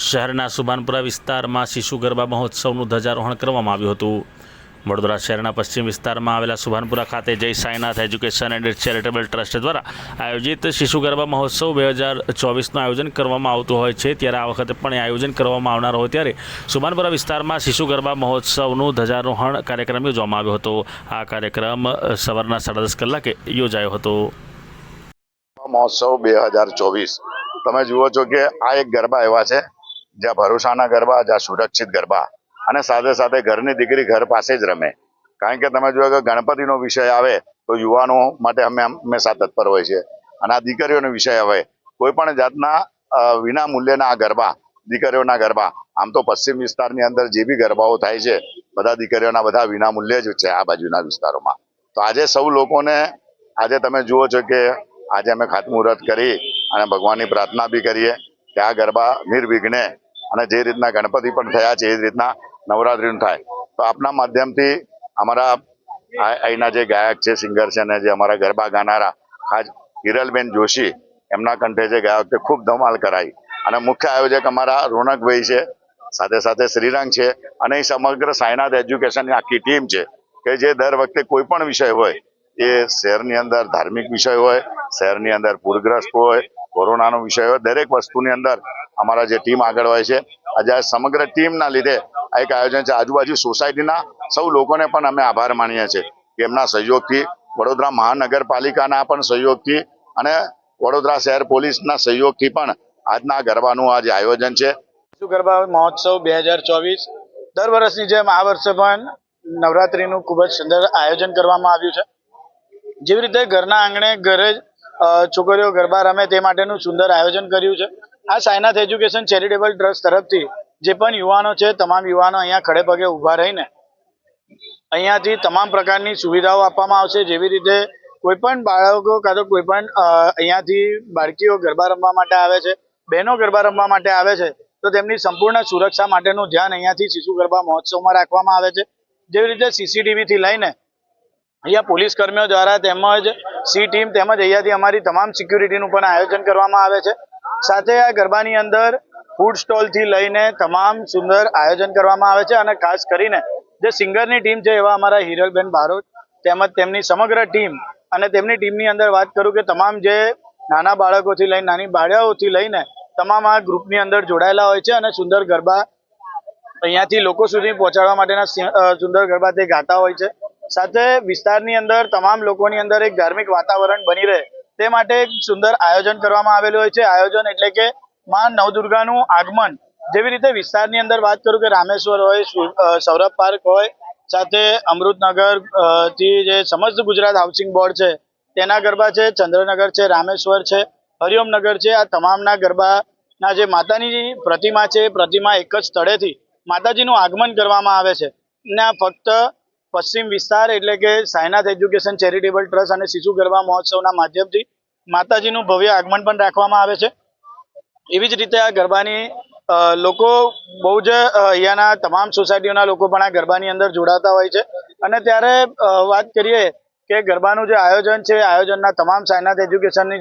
શહેરના સુભાનપુરા વિસ્તારમાં શિશુ ગરબા મહોત્સવનું ધ્વજારોહણ કરવામાં આવ્યું હતું. વડોદરા શહેરના પશ્ચિમ વિસ્તારમાં આવેલા સુભાનપુરા ખાતે Jay Sainath education and charitable trust દ્વારા આયોજિત શિશુ ગરબા મહોત્સવ બે હજાર ચોવીસનું આયોજન કરવામાં આવતું હોય છે. ત્યારે આ વખતે પણ એ આયોજન કરવામાં આવનાર હોય ત્યારે સુભાનપુરા વિસ્તારમાં શિશુ ગરબા મહોત્સવનું ધ્વજારોહણ કાર્યક્રમ યોજવામાં આવ્યો હતો. આ કાર્યક્રમ સવારના સાડા દસ કલાકે યોજાયો હતો. મહોત્સવ બે હજાર ચોવીસ. તમે જુઓ છો કે આ એક ગરબા એવા છે જ્યાં ભરોસાના ગરબા, જ્યાં સુરક્ષિત ગરબા. અને સાથે સાથે ઘરની દીકરી ઘર પાસે જ રમે. કારણ કે તમે જુઓ કે ગણપતિનો વિષય આવે, તો યુવાનો માટે અમે હંમેશા તત્પર હોય છે. અને આ દીકરીઓનો વિષય આવે કોઈ પણ જાતના વિના મૂલ્યના આ ગરબા, દીકરીઓના ગરબા, આમ તો પશ્ચિમ વિસ્તારની અંદર જે બી ગરબાઓ થાય છે, બધા દીકરીઓના બધા વિના મૂલ્ય જ છે આ બાજુના વિસ્તારોમાં. તો આજે સૌ લોકોને, આજે તમે જુઓ છો કે આજે અમે ખાતમુહૂર્ત કરી અને ભગવાનની પ્રાર્થના બી કરીએ કે આ ગરબા નિર્વિઘ્ને અને જે રીતના ગણપતિ પણ થયા છે, એ રીતના નવરાત્રિનું થાય. તો આપના માધ્યમથી અમારા અહીંના જે ગાયક છે, સિંગર છે અને જે અમારા ગરબા ગાનારા, ખાસ હિરલબેન જોશી, એમના કંઠે જે ગયા વખતે ખૂબ ધમાલ કરાઈ. અને મુખ્ય આયોજક અમારા રોનકભાઈ છે, સાથે સાથે શ્રીરંગ છે, અને એ સમગ્ર સાયનાથ એજ્યુકેશનની આખી ટીમ છે, કે જે દર વખતે કોઈ પણ વિષય હોય, એ શહેરની અંદર ધાર્મિક વિષય હોય, શહેરની અંદર પૂરગ્રસ્ત હોય, કોરોનાનો વિષય હોય, દરેક વસ્તુની અંદર અમારા જે ટીમ આગળ હોય છે. આજે સમગ્ર ટીમના લીધે આ એક આયોજન છે. આજુબાજુ સોસાયટીના સૌ લોકોને પણ અમે આભાર માનીએ છીએ કે એમના સહયોગથી વડોદરા મહાનગરપાલિકાના પણ સહયોગથી અને વડોદરા શહેર પોલીસના સહયોગથી પણ આજના ગરબાનું આ જે આયોજન છે. ગરબા મહોત્સવ બે હજાર ચોવીસ. દર વર્ષની જેમ આ વર્ષે પણ નવરાત્રીનું ખૂબ જ સુંદર આયોજન કરવામાં આવ્યું છે. જેવી રીતે ઘરના આંગણે ઘરે છોકરીઓ ગરબા રમે તે માટેનું સુંદર આયોજન કર્યું છે. આ સાયનાથ એજ્યુકેશન ચેરિટેબલ ટ્રસ્ટ તરફથી જે પણ યુવાનો છે, તમામ યુવાનો અહીંયા ખડે પગે ઊભા રહીને અહીંયાથી તમામ પ્રકારની સુવિધાઓ આપવામાં આવશે. જેવી રીતે કોઈ પણ બાળકો કાં તો કોઈ પણ અહીંયાથી બાળકીઓ ગરબા રમવા માટે આવે છે, બહેનો ગરબા રમવા માટે આવે છે, તો તેમની સંપૂર્ણ સુરક્ષા માટેનું ધ્યાન અહીંયાથી શિશુ ગરબા મહોત્સવમાં રાખવામાં આવે છે. જેવી રીતે સીસીટીવીથી લઈને અહીંયા પોલીસ કર્મીઓ દ્વારા તેમજ સી ટીમ તેમજ અહીંયાથી અમારી તમામ સિક્યુરિટીનું પણ આયોજન કરવામાં આવે છે. સાથે આ ગરબાની અંદર ફૂડ સ્ટોલથી લઈને તમામ સુંદર આયોજન કરવામાં આવે છે અને ખાસ કરીને જે સિંગરની ટીમ છે એવા અમારા હિરલબેન બારોટ તેમજ તેમની સમગ્ર ટીમ અને તેમની ટીમની અંદર વાત કરું કે તમામ જે નાના બાળકોથી લઈને નાની બાળાઓથી લઈને તમામ આ ગ્રુપની અંદર જોડાયેલા હોય છે અને સુંદર ગરબા અહીંયાથી લોકો સુધી પહોંચાડવા માટેના સુંદર ગરબા તે ગાતા હોય છે. સાથે વિસ્તારની અંદર તમામ લોકોની અંદર એક ધાર્મિક વાતાવરણ બની રહે તે માટે એક સુંદર આયોજન કરવામાં આવેલું હોય છે. આયોજન એટલે કે માં નવદુર્ગાનું આગમન. જેવી રીતે વિસ્તારની અંદર વાત કરું કે રામેશ્વર હોય સૌરભ પાર્ક હોય, સાથે અમૃતનગરથી જે સમસ્ત ગુજરાત હાઉસિંગ બોર્ડ છે, તેના ગરબા છે, ચંદ્રનગર છે, રામેશ્વર છે, હરિઓમનગર છે, આ તમામના ગરબાના જે માતાની પ્રતિમા છે પ્રતિમા એક જ સ્થળેથી માતાજીનું આગમન કરવામાં આવે છે. ને આ ફક્ત પશ્ચિમ વિસ્તાર એટલે કે સાયનાથ એજ્યુકેશન ચેરિટેબલ ટ્રસ્ટ અને શિશુ ગરબા મહોત્સવના માધ્યમથી માતાજીનું ભવ્ય આગમન પણ રાખવામાં આવે છે. એવી જ રીતે આ ગરબાની લોકો બહુ જ અહીંયાના તમામ સોસાયટીઓના લોકો પણ આ ગરબાની અંદર જોડાતા હોય છે. અને ત્યારે વાત કરીએ કે ગરબાનું જે આયોજન છે, આયોજનના તમામ સાયનાથ એજ્યુકેશનની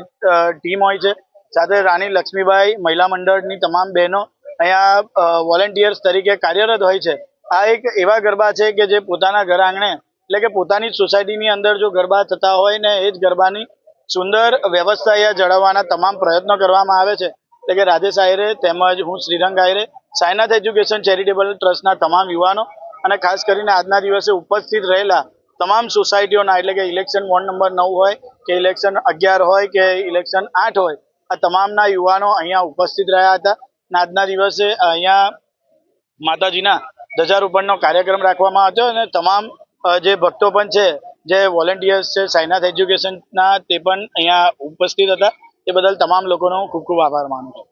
ટીમ હોય છે. સાથે રાણી લક્ષ્મીબાઈ મહિલા મંડળની તમામ બહેનો અહીંયા વોલેન્ટિયર્સ તરીકે કાર્યરત હોય છે. આ એક એવા ગરબા છે કે જે પોતાના ઘર આંગણે, એટલે કે પોતાની સોસાયટીની અંદર જો ગરબા થતા હોય ને એ જ ગરબાની સુંદર વ્યવસ્થા અહીંયા જળવવાના તમામ પ્રયત્નો કરવામાં આવે છે. એટલે કે રાજેશ આયરે તેમજ હું શ્રીરંગ આયરે, સાયનાથ એજ્યુકેશન ચેરિટેબલ ટ્રસ્ટના તમામ યુવાનો અને ખાસ કરીને આજના દિવસે ઉપસ્થિત રહેલા તમામ સોસાયટીઓના, એટલે કે ઇલેક્શન વોર્ડ નંબર નવ હોય કે ઇલેક્શન અગિયાર હોય કે ઇલેક્શન આઠ હોય, આ તમામના યુવાનો અહીંયા ઉપસ્થિત રહ્યા હતા. અને આજના દિવસે અહીંયા માતાજીના ધ્વજારોપણનો કાર્યક્રમ રાખવામાં આવ્યો અને તમામ જે ભક્તો પણ છે, જે વોલેન્ટિયર્સ છે, સાયનાથ એજ્યુકેશનના તે પણ અહીંયા ઉપસ્થિત હતા. એ બદલ તમામ લોકોનો હું ખૂબ ખૂબ આભાર માનું છું.